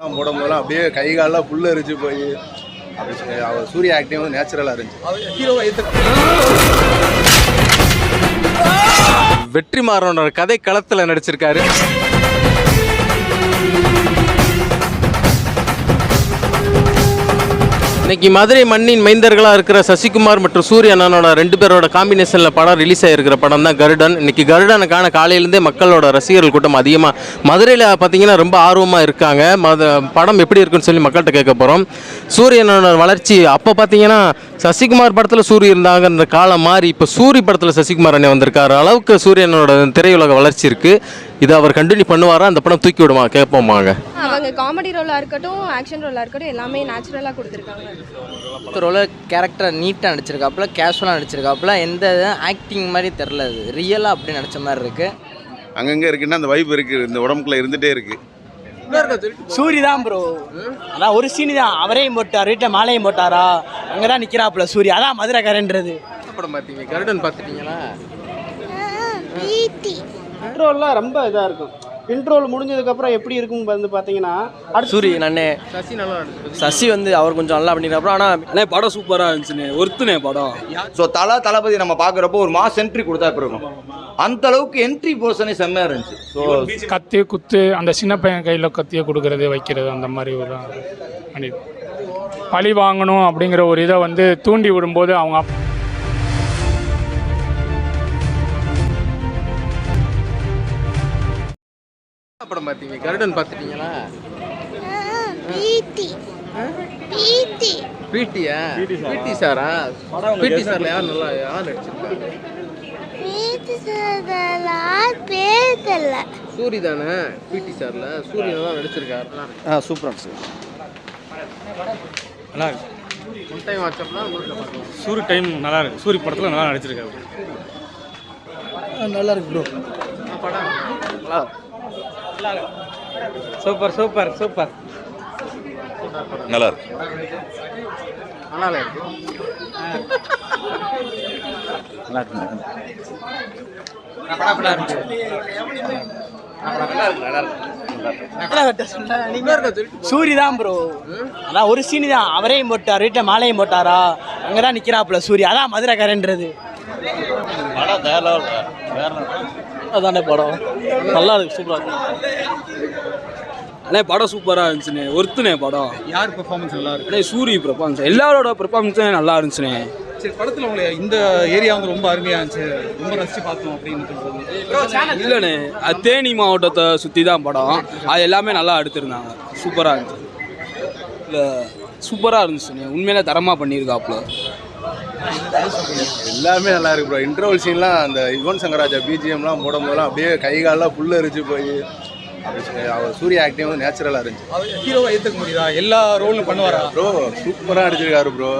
எல்லாம் போடும்போதெல்லாம் அப்படியே கை காலெல்லாம் புல்லு அரிச்சு போய் அப்படி சொல்லி அவர் சூர்யா ஆக்டிங் வந்து நேச்சுரலாக இருந்துச்சு. ஹீரோவை ஏற்று வெற்றிமாறனோட கதை களத்தில் நடிச்சிருக்காரு. இன்னைக்கு மதுரை மண்ணின் மைந்தர்களாக இருக்கிற சசிகுமார் மற்றும் சூரிய அண்ணனோட ரெண்டு பேரோட காம்பினேஷனில் படம் ரிலீஸ் ஆகிருக்கிற படம் தான் கருடன். இன்னைக்கு கருடனுக்கான காலையிலேருந்தே மக்களோட ரசிகர்கள் கூட்டம் அதிகமாக மதுரையில் பார்த்தீங்கன்னா ரொம்ப ஆர்வமாக இருக்காங்க. மத படம் எப்படி இருக்குன்னு சொல்லி மக்கள்கிட்ட கேட்க போகிறோம் சூரியனோட வளர்ச்சி அப்போ பார்த்தீங்கன்னா சசிகுமார் படத்தில் சூரிய இருந்தாங்க இந்த காலம் மாறி இப்போ சூரி படத்தில் சசிகுமார் அண்ணன் வந்திருக்காரு. அளவுக்கு சூரியனோட திரையுலக வளர்ச்சி இருக்குது இதை அவர் கண்டினியூ பண்ணுவாரா? அந்த படம் தூக்கி விடுமா? கேட்போமாங்க. அவங்க காமெடி ரோலாக இருக்கட்டும் ஆக்ஷன் ரோலாக இருக்கட்டும் எல்லாமே நேச்சுரலாக கொடுத்துருக்காங்க. ஒருத்தரோட கேரக்டரை நீட்டாக நடிச்சிருக்காப்புல கேஷுவலாக நடிச்சிருக்காப்புல எந்த ஆக்டிங் மாதிரி தெரில அது. ரியலாக அப்படி நடிச்ச மாதிரி இருக்குது அங்கங்கே இருக்குன்னா அந்த வைப் இருக்குது இந்த உடம்புக்குள்ள இருந்துகிட்டே இருக்குது சூரி தான் ப்ரோ அதான் ஒரு சீனி தான். அவரையும் போட்டார் வீட்டில் மாலையும் போட்டாரா? அங்கே தான் நிற்கிறாப்புல சூரி அதான் மதுரைக்காரன்றது படம் பார்த்தீங்க? கருடன் பார்த்துட்டீங்களா? இன்ட்ரோல்லாம் ரொம்ப இதாக இருக்கும். இன்ட்ரோல் முடிஞ்சதுக்கப்புறம் எப்படி இருக்கும் வந்து பார்த்தீங்கன்னா அடுத்து சூரியன் அண்ணே சசி நல்லா சசி வந்து அவர் கொஞ்சம் நல்லா பண்ணிருக்காப்புல. ஆனால் அண்ணே படம் சூப்பராக இருந்துச்சுண்ணே. ஒருத்துனே படம். ஸோ தலா தளபதி நம்ம பார்க்குறப்போ ஒரு மாஸ் என்ட்ரி கொடுத்தா இப்ப இருக்கும்? அந்த அளவுக்கு என்ட்ரி போர்ஷனே செம்மையாக இருந்துச்சு. ஸோ கத்தி குத்து அந்த சின்ன பையன் கையில் கத்தியை கொடுக்கறது வைக்கிறது அந்த மாதிரி ஒரு பண்ணி பழி வாங்கணும் அப்படிங்கிற ஒரு இதை வந்து தூண்டி விடும்போது அவங்க படம் பார்த்தீங்க? கருடன் பார்த்துட்டீங்களா? பிடியா பிடி சாரா? பிடி சார்ல யார் நல்லா யார் நடிச்சிருக்காங்க? சூரி தானே? பிடி சார்ல. சூரிய நல்லா நடிச்சிருக்காரு. நல்லா இருக்கு. ஆ சார் நல்லா இருக்கு. டைம் பார்க்கலாம் சூரி டைம் நல்லா இருக்கு. சூரி படத்தில் நல்லா நடிச்சிருக்காரு நல்லா இருக்கு ப்ரோ சூப்பர் சூப்பர் சூப்பர். நல்லா இருக்கு. நல்லா இருக்கு நல்லா இருக்கு. சூரி தான் ப்ரோ அதான் ஒரு சீனி தான். அவரையும் போட்டார் வீட்டில் மாலையும் போட்டாரா? அங்கே தான் நிற்கிறாப்புல சூரி. அதான் மதுரைக்காரன்றது. அதானே படம். நல்லா இருக்கு சூப்பராக இருக்கு. அண்ணே படம் சூப்பராக இருந்துச்சுண்ணே. ஒருத்துனே படம். யார் பெர்ஃபார்மன்ஸ் நல்லா இருக்கு? அண்ணே சூரி பெர்ஃபார்மன்ஸ் எல்லாரோட பெர்ஃபார்மன்ஸும் நல்லா இருந்துச்சுண்ணே. சரி படத்தில் உங்களை இந்த ஏரியா வந்து ரொம்ப அருமையாக இருந்துச்சு. ரொம்ப ரசிச்சு பார்த்தோம் அப்படின்னு இல்லைண்ணே அது தேனி மாவட்டத்தை சுற்றி தான் படம். அது எல்லாமே நல்லா எடுத்திருந்தாங்க. சூப்பராக இருந்துச்சு. இல்லை சூப்பராக இருந்துச்சுண்ணே உண்மையிலே தரமாக பண்ணியிருக்காப்புல. எல்லாமே நல்லா இருக்கு ப்ரோ இன்டர்வல் சீன்லாம் அந்த யுவன் சங்கராஜா பிஜிஎம்லாம் போடும்போதெல்லாம் அப்படியே கை காலெல்லாம் புல்லு அரிச்சு போய் அவர் சூர்யா ஆக்டிங் வந்து நேச்சுரலாக இருந்துச்சு. ஹீரோவை ஏற்றுக்க முடியுதா? எல்லா ரோலும் பண்ணுவாரா? ப்ரோ சூப்பராக நடிச்சிருக்காரு ப்ரோ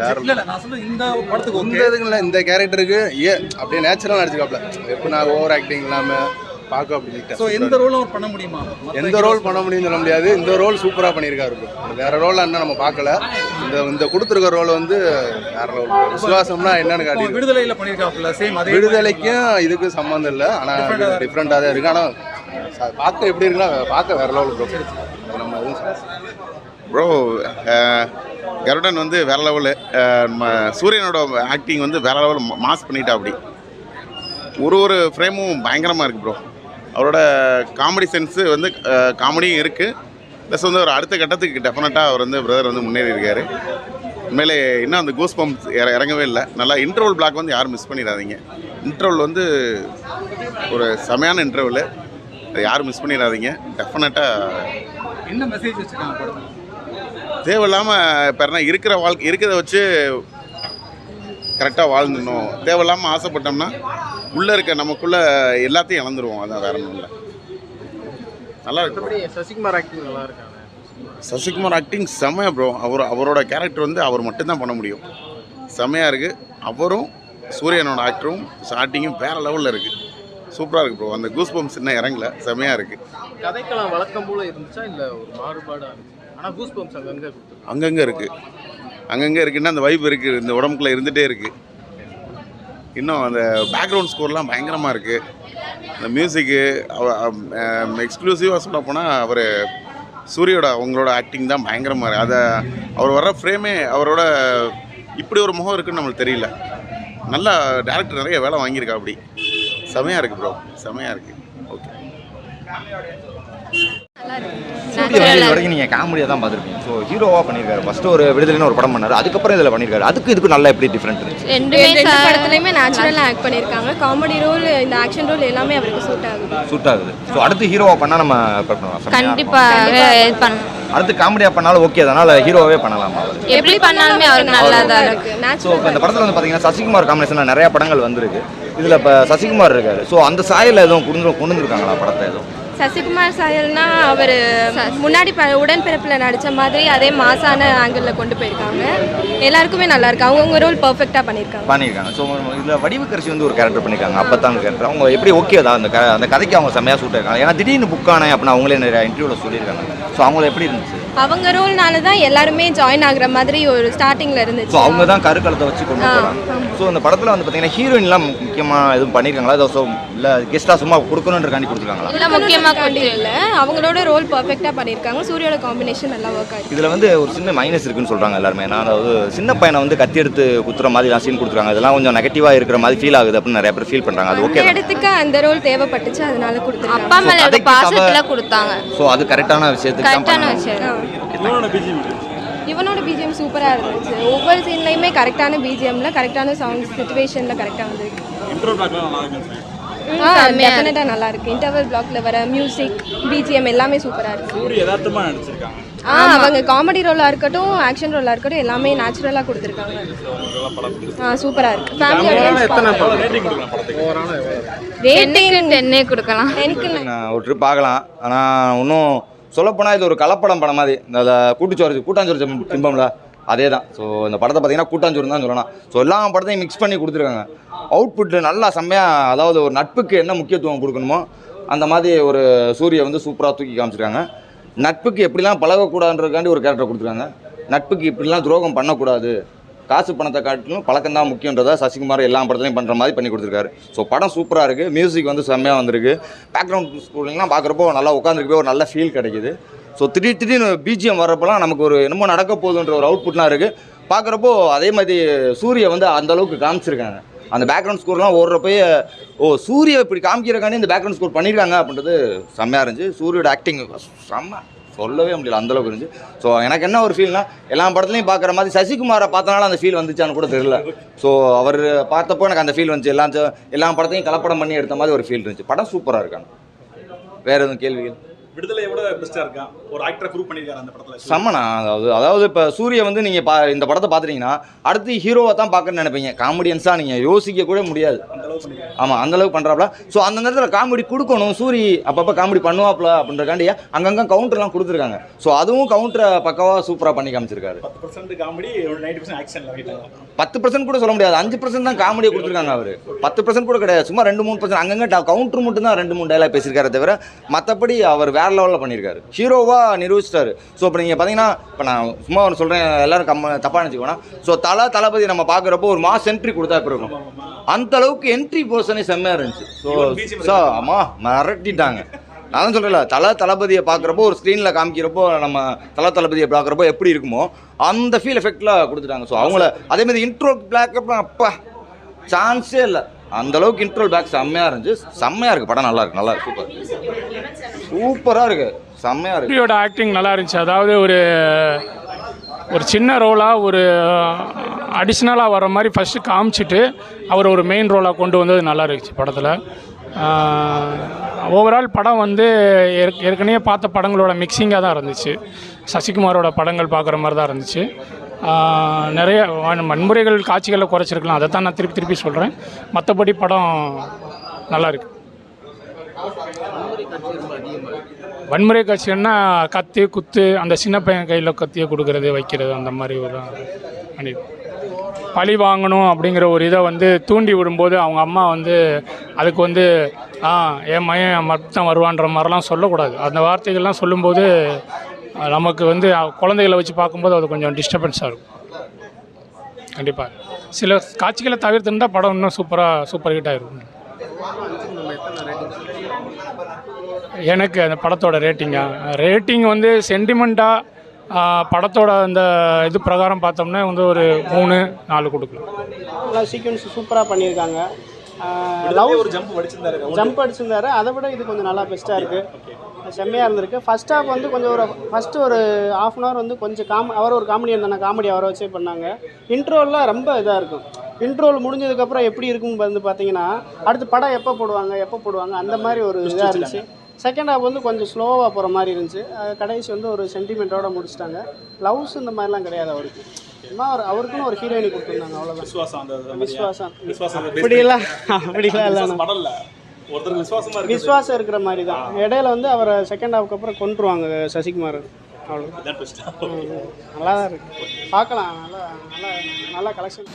வேற இல்ல நான் சொல்றது இந்த படத்துக்கு இந்த இந்த கேரக்டருக்கு ஏ அப்படியே நேச்சுரலாக நடிச்சிருக்காப்ல. எப்போ நான் ஓவர் ஆக்டிங் இல்லாமல் பார்க்க அப்படி ஸோ எந்த ரோலும் அவர் பண்ண முடியுமா? எந்த ரோல் பண்ண முடியும்னு சொல்ல முடியாது. இந்த ரோல் சூப்பராக பண்ணியிருக்காரு bro. வேற ரோல் என்ன நம்ம பார்க்கல. இந்த இந்த கொடுத்துருக்க ரோல் வந்து வேற ரோல் விசுவாசம்னா என்னன்னு காட்டி விடுதலையில் பண்ணியிருக்காப்புல சேம் அதே விடுதலைக்கும் இதுக்கும் சம்மந்தம் இல்லை. ஆனால் டிஃப்ரெண்ட்டாக தான் இருக்கு. ஆனால் பார்க்க எப்படி இருக்குன்னா பார்க்க வேற லெவல் ப்ரோ நம்ம ப்ரோ கருடன் வந்து வேற லெவலு சூரியனோட ஆக்டிங் வந்து வேற லெவல் மாஸ் பண்ணிட்டா அப்படி. ஒரு ஒரு ஃப்ரேமும் பயங்கரமாக இருக்குது ப்ரோ அவரோட காமெடி சென்ஸு வந்து காமெடியும் இருக்குது ப்ளஸ் வந்து ஒரு அடுத்த கட்டத்துக்கு டெஃபினட்டாக அவர் வந்து பிரதர் வந்து முன்னேறி இருக்காரு. உண்மையிலே இன்னும் அந்த கூஸ் பம்ப் இறங்கவே இல்லை. நல்லா இன்டர்வல் பிளாக் வந்து யாரும் மிஸ் பண்ணிடாதீங்க. இன்டர்வல் வந்து ஒரு செமையான இன்டர்வலு யாரும் மிஸ் பண்ணிடாதீங்க. டெஃபினட்டாக என்ன மெசேஜ் வச்சிருக்காங்க படத்தில்? தேவையில்லாமல் இப்போ இருக்கிற வாழ்க்கை இருக்கிறத வச்சு கரெக்டாக வாழ்ந்துடணும். தேவையில்லாமல் ஆசைப்பட்டோம்னா உள்ளே இருக்க நமக்குள்ளே எல்லாத்தையும் இழந்துருவோம். அதான் வேற ஒன்றும் இல்லை. நல்லா இருக்கு. சசிகுமார் ஆக்டிங் நல்லா இருக்காங்க? சசிகுமார் ஆக்டிங் செமையா ப்ரோ அவர் அவரோட கேரக்டர் வந்து அவர் மட்டும்தான் பண்ண முடியும். செமையாக இருக்குது அவரும் சூரியனோட ஆக்டரும் ஸ்டார்டிங்கும் வேறு லெவலில் இருக்குது சூப்பராக இருக்குது ப்ரோ அந்த கூஸ் பம்ப்ஸ் இன்னும் இறங்கல. செமையாக இருக்குது கதைக்கெல்லாம் வழக்கம் போல இருந்துச்சா இல்லை ஒரு மாறுபாடாக இருந்துச்சு? ஆனால் கூஸ் பம்ப்ஸ் அங்கங்கே அங்கங்கே இருக்குது அங்கங்கே இருக்குன்னா அந்த வைப் இருக்குது இந்த உடம்புக்குள்ள இருந்துகிட்டே இருக்குது இன்னும் அந்த பேக்ரவுண்ட் ஸ்கோர்லாம் பயங்கரமாக இருக்குது அந்த மியூசிக்கு எக்ஸ்க்ளூசிவாக சொல்ல போனால் அவர் சூரியோட அவங்களோட ஆக்டிங் தான் பயங்கரமாக இருக்கு. அதை அவர் வர்ற ஃப்ரேமே அவரோட இப்படி ஒரு முகம் இருக்குன்னு நம்மளுக்கு தெரியல. நல்லா டேரக்டர் நிறைய வேலை வாங்கியிருக்கா அப்படி. செமையாக இருக்குது ப்ரோ செமையாக இருக்குது ஓகே வரைக்கும் நீங்கள் காமெடியாக தான் பார்த்துருப்பீங்க. ஸோ ஹீரோவாக பண்ணியிருக்காரு ஃபஸ்ட்டு ஒரு விடுதலைன்னு ஒரு படம் பண்ணாரு. அதுக்கப்புறம் இதில் பண்ணியிருக்காரு அதுக்கு இதுக்கு நல்லா எப்படி டிஃப்ரெண்ட் இருந்துச்சு ரெண்டுமே ரெண்டு படத்துலையுமே நேச்சுரலாக ஆக்ட் பண்ணியிருக்காங்க காமெடி ரோல் இந்த ஆக்ஷன் ரோல் எல்லாமே அவருக்கு சூட் ஆகுது. சூட் ஆகுது. ஸோ அடுத்து ஹீரோவாக பண்ணால் நம்ம பண்ணலாம். கண்டிப்பாக அடுத்து காமெடியாக பண்ணாலும் ஓகே அதனால் ஹீரோவே பண்ணலாமா? எப்படி பண்ணாலுமே அவருக்கு நல்லா தான் இருக்கு. ஸோ இப்போ இந்த படத்தில் வந்து பார்த்தீங்கன்னா சசிகுமார் காம்பினேஷனில் நிறைய படங்கள் வந்திருக்கு. இதில் இப்போ சசிகுமார் இருக்காரு. ஸோ அந்த சாயலில் எதுவும் கொண்டு கொண்டு வந்துருக்காங்களா? படத்தை எதுவும்? சசிகுமார் சாயல்னா அவர் முன்னாடி ப உடன்பிறப்பில் நடித்த மாதிரி அதே மாசான ஆங்கிளில் கொண்டு போயிருக்காங்க. எல்லாருக்குமே நல்லா இருக்கு. அவங்கவுங்க ரோல் பர்ஃபெக்டாக பண்ணியிருக்காங்க. பண்ணியிருக்காங்க. ஸோ இதில் வடிவுக்கரசி வந்து ஒரு கேரக்டர் பண்ணியிருக்காங்க. அப்பத்தான் கேரக்டர் அவங்க எப்படி ஓகே தான்? அந்த அந்த கதைக்கு அவங்க செம்மையாக சூட் இருக்காங்க ஏன்னா திடீர்னு புக் ஆனேன் அப்படின்னு அவங்களே நிறைய இன்டர்வியூவில் சொல்லியிருக்காங்க. ஸோ அவங்கள எப்படி இருந்துச்சு? அவங்க ரோல்னால தான் எல்லாருமே ஜாயின் ஆகுற மாதிரி ஒரு ஸ்டார்டிங்கில் ஸோ இருந்துச்சு. அவங்க தான் கருக்கலத்தை வச்சு கொண்டு போகிறாங்க ஸோ இந்த படத்தில் வந்து பார்த்தீங்கன்னா ஹீரோயின்லாம் முக்கியமாக எதுவும் பண்ணியிருக்காங்களா? ஸோ இல்லை கெஸ்ட்டாக சும்மா கொடுக்கணுன்றக்காண்டி கொடுத்துருக்காங்களா? இல்லை முக்கியமாக இல்லை அவங்களோட ரோல் பர்ஃபெக்டாக பண்ணியிருக்காங்க. சூரியோட காம்பினேஷன் நல்லா ஒர்க் ஆயிருக்கு. இதில் வந்து ஒரு சின்ன மைனஸ் இருக்குன்னு சொல்கிறாங்க எல்லாருமே. நான் அதாவது சின்ன பையனை வந்து கத்தி எடுத்து குத்துற மாதிரி சீன் கொடுத்துருக்காங்க இதெல்லாம் கொஞ்சம் நெகட்டிவாக இருக்கிற மாதிரி ஃபீல் ஆகுது அப்படின்னு நிறைய பேர் ஃபீல் பண்ணுறாங்க அது ஓகே அந்த இடத்துக்கு அந்த ரோல் தேவைப்பட்டுச்சு அதனால கொடுத்துருக்காங்க. அப்பா மேல பாசத்துல கொடுத்தாங்க. ஸோ அது கரெக்டான விஷயத்துக்கு கரெக்டான. விஷயம். இவனோட பிஜிஎம் சூப்பராக இருந்துச்சு? ஒவ்வொரு சீன்லையுமே கரெக்டான பிஜிஎம்ல கரெக்டான சாங்ஸ் சுச்சுவேஷனில் கரெக்டாக வந்திருக்கு டெஃபினட்டாக நல்லா இருக்கு. இன்டர்வல் பிளாக்ல வர மியூசிக் பிஜிஎம் எல்லாமே சூப்பராக இருக்கு. சூரிய யதார்த்தமாக நடிச்சிருக்காங்க. ஆ அவங்க காமெடி ரோலாக இருக்கட்டும் ஆக்ஷன் ரோலாக இருக்கட்டும் எல்லாமே நேச்சுரலாக கொடுத்துருக்காங்க. ஆ சூப்பராக இருக்கு. ஃபேமிலி ஆடியன்ஸ் ரேட்டிங் கொடுக்கலாம் படத்துக்கு. ரேட்டிங் டென்னே கொடுக்கலாம். எனக்கு நான் ஒரு ட்ரிப் பார்க்கலாம். ஆனால் இன்னும் சொல்லப்போனால் இது ஒரு கலப்படம் படம் மாதிரி. இந்த கூட்டுச்சோறு கூட்டாஞ்சோறு திம்பம்ல. அதே தான் ஸோ இந்த படத்தை பார்த்தீங்கன்னா கூட்டாஞ்சோறு தான் சொல்லலாம் ஸோ எல்லா படத்தையும் மிக்ஸ் பண்ணி கொடுத்துருக்காங்க. அவுட்புட்டில் நல்லா செம்மையாக அதாவது ஒரு நட்புக்கு என்ன முக்கியத்துவம் கொடுக்கணுமோ அந்த மாதிரி ஒரு சூரியை வந்து சூப்பராக தூக்கி காமிச்சிருக்காங்க. நட்புக்கு எப்படிலாம் பழகக்கூடாதுன்றதுக்காண்டி ஒரு கேரக்டர் கொடுத்துருக்காங்க. நட்புக்கு இப்படிலாம் துரோகம் பண்ணக்கூடாது. காசு பணத்தை காட்டிலும் பழக்கம் தான் முக்கியன்றதை சசிகுமார் எல்லா படத்துலையும் பண்ணுற மாதிரி பண்ணி கொடுத்துருக்காரு. ஸோ படம் சூப்பராக இருக்குது மியூசிக் வந்து செம்மையாக வந்திருக்கு. பேக்ரவுண்ட் ஸ்கூலிங்லாம் பார்க்குறப்போ நல்லா உட்காந்துருக்கு ஒரு நல்ல ஃபீல் கிடைக்குது. ஸோ திடீர் திடீர்னு பிஜிஎம் வர்றப்பெல்லாம் நமக்கு ஒரு என்னமோ நடக்க போகுதுன்ற ஒரு அவுட்புட்லாம் இருக்குது பார்க்குறப்போ அதே மாதிரி சூரிய வந்து அந்த அளவுக்கு காமிச்சிருக்காங்க. அந்த பேக்ரவுண்ட் ஸ்கோர்லாம் ஓடுறப்பயே ஓ சூரிய இப்படி காமிக்கிறக்காண்டி இந்த பேக்ரவுண்ட் ஸ்கோர் பண்ணியிருக்காங்க அப்படின்றது செம்மையாக இருந்துச்சு. சூரியோட ஆக்டிங் செம்ம சொல்லவே முடியல அந்த அளவுக்கு இருந்துச்சு. ஸோ எனக்கு என்ன ஒரு ஃபீல்னா எல்லா படத்துலையும் பார்க்குற மாதிரி சசிகுமாரை பார்த்தனால அந்த ஃபீல் வந்துச்சான்னு கூட தெரியல. ஸோ அவர் பார்த்தப்போ எனக்கு அந்த ஃபீல் வந்துச்சு. எல்லா எல்லா படத்தையும் கலப்படம் பண்ணி எடுத்த மாதிரி ஒரு ஃபீல் இருந்துச்சு. படம் சூப்பராக இருக்காங்க. வேற எதுவும் கேள்விகள்? விடுதலையை விட பெஸ்ட்டாக இருக்கான் ஒரு ஆக்டரை ப்ரூவ் பண்ணியிருக்காரு அந்த படத்தில். செம்மண்ணா அதாவது அதாவது இப்போ சூரிய வந்து நீங்கள் பா இந்த படத்தை பார்த்துட்டீங்கன்னா அடுத்து ஹீரோவை தான் பார்க்கணும்னு நினைப்பீங்க. காமெடியன்ஸாக நீங்கள் யோசிக்க கூட முடியாது. ஆமாம் அந்தளவுக்கு பண்ணுறாப்புல ஸோ அந்த நேரத்தில் காமெடி கொடுக்கணும். சூரி அப்பப்போ காமெடி பண்ணுவாப்ல அப்படின்றக்காண்டி அங்கங்கே கவுண்டர்லாம் கொடுத்துருக்காங்க. ஸோ அதுவும் கவுண்டரை பக்கவாக சூப்பராக பண்ணி காமிச்சிருக்காரு. பத்து பர்சன்ட் காமெடி நைன்டி பர்சன்ட் வைட்டாங்க பத்து பர்சன்ட் கூட சொல்ல முடியாது. அஞ்சு பர்சன்ட் தான் காமெடியை கொடுத்துருக்காங்க அவர். பத்து பர்சன்ட் கூட கிடையாது. சும்மா ரெண்டு மூணு பர்சன்ட் அங்கங்கே கவுண்டர் மட்டும் தான் ரெண்டு மூணு டைலாக் பேசியிருக்காரு தவிர மற்றபடி அவர் வேற லெவலில் பண்ணியிருக்காரு ஹீரோவாக நிரூபிச்சிட்டாரு. ஸோ இப்போ நீங்கள் பார்த்தீங்கன்னா இப்போ நான் சும்மா ஒன்று சொல்கிறேன் எல்லாரும் கம்ம தப்பாக நினச்சிக்கோனா ஸோ தலை தளபதி நம்ம பார்க்குறப்போ ஒரு மாஸ் என்ட்ரி கொடுத்தா இப்போ இருக்கும்? அந்த அளவுக்கு என்ட்ரி போர்ஷனே செம்மையாக இருந்துச்சு. ஸோ ஸோ ஆமாம் மிரட்டிட்டாங்க. நான் தான் சொல்கிறேன்ல தலை தளபதியை பார்க்குறப்போ ஒரு ஸ்க்ரீனில் காமிக்கிறப்போ நம்ம தலை தளபதியை பார்க்குறப்போ எப்படி இருக்குமோ அந்த ஃபீல் எஃபெக்டில் கொடுத்துட்டாங்க. ஸோ அவங்கள அதே மாதிரி இன்ட்ரோ பிளாக் அப்பா சான்ஸே இல்லை. அந்த அளவுக்கு இன்ட்ரோல் பேக் செம்மையாக இருந்துச்சு. செம்மையாக இருக்குது படம் நல்லா இருக்கு. நல்லா இருக்கு. சூப்பர் சூப்பராக இருக்கு. செம்மையாக இருக்கு. சூரியோட ஆக்டிங் நல்லா இருந்துச்சு. அதாவது ஒரு ஒரு சின்ன ரோலாக ஒரு அடிஷ்னலாக வர மாதிரி ஃபஸ்ட்டு காமிச்சிட்டு அவர் ஒரு மெயின் ரோலாக கொண்டு வந்தது நல்லா இருந்துச்சு படத்தில். ஓவரால் படம் வந்து ஏற்கனவே பார்த்த படங்களோட மிக்சிங்காக தான் இருந்துச்சு. சசிகுமாரோட படங்கள் பார்க்குற மாதிரி தான் இருந்துச்சு. நிறைய வன்முறைகள் காட்சிகளை குறைச்சிருக்கலாம். அதை தான் நான் திருப்பி திருப்பி சொல்கிறேன் மற்றபடி படம் நல்லா இருக்கு. வன்முறை காட்சிகள்னா கத்தி குத்து அந்த சின்ன பையன் கையில் கத்தியை கொடுக்கறது வைக்கிறது அந்த மாதிரி ஒரு பண்ணி பழி வாங்கணும் அப்படிங்கிற ஒரு இதை வந்து தூண்டி விடும்போது அவங்க அம்மா வந்து அதுக்கு வந்து ஆ என் மையம் மட்டும் வருவான்ற மாதிரிலாம் சொல்லக்கூடாது. அந்த வார்த்தைகள்லாம் சொல்லும்போது நமக்கு வந்து குழந்தைகளை வச்சு பார்க்கும்போது அது கொஞ்சம் டிஸ்டர்பன்ஸாக இருக்கும். கண்டிப்பாக சில காட்சிகளை தவிர்த்துருந்தா படம் இன்னும் சூப்பராக சூப்பர் ஹிட் ஆகிருக்கும் எனக்கு அந்த படத்தோட ரேட்டிங்கா ரேட்டிங் வந்து சென்டிமெண்ட்டாக படத்தோட அந்த இது பிரகாரம் பார்த்தோம்னா வந்து ஒரு மூணு நாலு கொடுக்கலாம். நல்லா சீக்வன்ஸ் சூப்பராக பண்ணியிருக்காங்க. லவ் ஒரு ஜம்ப் அடிச்சிருந்தாரு. ஜம்ப் அடிச்சிருந்தாரு. அதை விட இது கொஞ்சம் நல்லா பெஸ்ட்டாக இருக்குது செம்மையாக இருந்திருக்கு. ஃபர்ஸ்ட் ஹாஃப் வந்து கொஞ்சம் ஒரு ஃபஸ்ட்டு ஒரு ஆஃப் அன் ஹவர் வந்து கொஞ்சம் காம் அவர் ஒரு காமெடி இருந்தாங்க காமெடி அவரை வச்சே பண்ணாங்க. இன்ட்ரோல்லாம் ரொம்ப இதாக இருக்கும். இன்ட்ரோல் முடிஞ்சதுக்கப்புறம் எப்படி இருக்கும்னு வந்து பார்த்தீங்கன்னா அடுத்து படம் எப்போ போடுவாங்க எப்போ போடுவாங்க அந்த மாதிரி ஒரு இதாக இருந்துச்சு. செகண்ட் ஹாஃப் வந்து கொஞ்சம் ஸ்லோவாக போகிற மாதிரி இருந்துச்சு. அது கடைசி வந்து ஒரு சென்டிமெண்ட்டோட முடிச்சிட்டாங்க. லவ்ஸ் இந்த மாதிரிலாம் கிடையாது அவருக்கு. சும்மா அவர் அவருக்குன்னு ஒரு ஹீரோயினி கொடுத்துருந்தாங்க அவ்வளோதான் விசுவாசம் அந்த விஸ்வாசம். விசுவாசம் அப்படிலாம் இல்ல. ஒருத்தருக்கு விசுவாசமா இருக்கு விஸ்வாசம் இருக்கிற மாதிரி தான் இடையில வந்து அவரை செகண்ட் ஹாஃப்க்கு அப்புறம் கொண்டுருவாங்க சசிகுமார். அவ்வளோ. நல்லா தான் இருக்கு. பார்க்கலாம். நல்லா நல்லா நல்லா கலெக்ஷன்